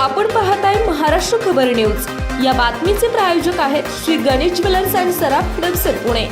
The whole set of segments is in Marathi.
आपण पाहताय महाराष्ट्र खबर न्यूज. या बातमीचे प्रायोजक आहेत श्री गणेश ज्वेलर्स अँड सराफ हडपसर पुणे.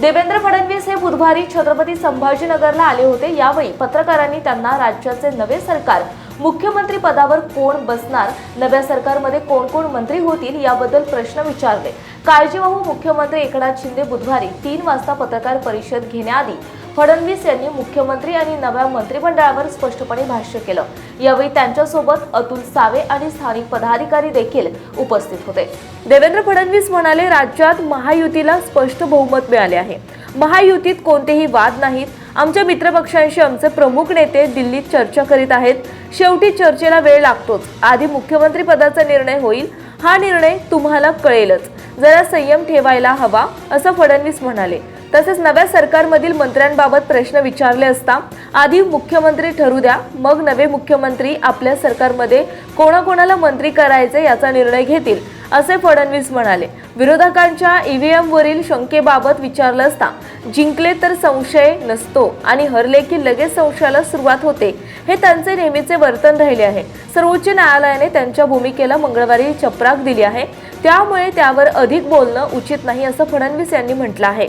देवेंद्र फडणवीस हे बुधवारी छत्रपती संभाजीनगरला आले होते. यावेळी पत्रकारांनी त्यांना राज्याचे नवे सरकार मुख्यमंत्री पदावर कोण बसणार नव्या सरकारमध्ये कोण कोण मंत्री होतील याबद्दल प्रश्न विचारले. काळजीवाहू मुख्यमंत्री एकनाथ शिंदे बुधवारी तीन वाजता पत्रकार परिषद घेण्याआधी फडणवीस यांनी मुख्यमंत्री आणि नव्या मंत्रिमंडळावर स्पष्टपणे भाष्य केलं. यावेळी त्यांच्यासोबत अतुल सावे आणि स्थानिक पदाधिकारी देखील उपस्थित होते. देवेंद्र फडणवीस म्हणाले राज्यात महायुतीला स्पष्ट बहुमत मिळाले आहे. महायुतीत कोणतेही वाद नाहीत. आमच्या मित्रपक्षांशी आमचे प्रमुख नेते दिल्लीत चर्चा करीत आहेत. शेवटी चर्चेला वेळ लागतोच. आधी मुख्यमंत्री पदाचा निर्णय होईल. हा निर्णय तुम्हाला कळेलच. जरा संयम ठेवायला हवा असं फडणवीस म्हणाले. तसेच नव्या सरकारमधील मंत्र्यांबाबत प्रश्न विचारले असता आधी मुख्यमंत्री ठरू द्या मग नवे मुख्यमंत्री आपल्या सरकारमध्ये कोणाकोणाला मंत्री करायचे याचा निर्णय घेतील असे फडणवीस म्हणाले. विरोधकांच्या ईव्हीएमवरील शंकेबाबत विचारलं असता जिंकले तर संशय नसतो आणि हरले की लगेच संशयाला सुरुवात होते हे त्यांचे नेहमीचे वर्तन राहिले आहे. सर्वोच्च न्यायालयाने त्यांच्या भूमिकेला मंगळवारी चपराक दिली आहे. त्यामुळे त्यावर अधिक बोलणं उचित नाही असं फडणवीस यांनी म्हटलं आहे.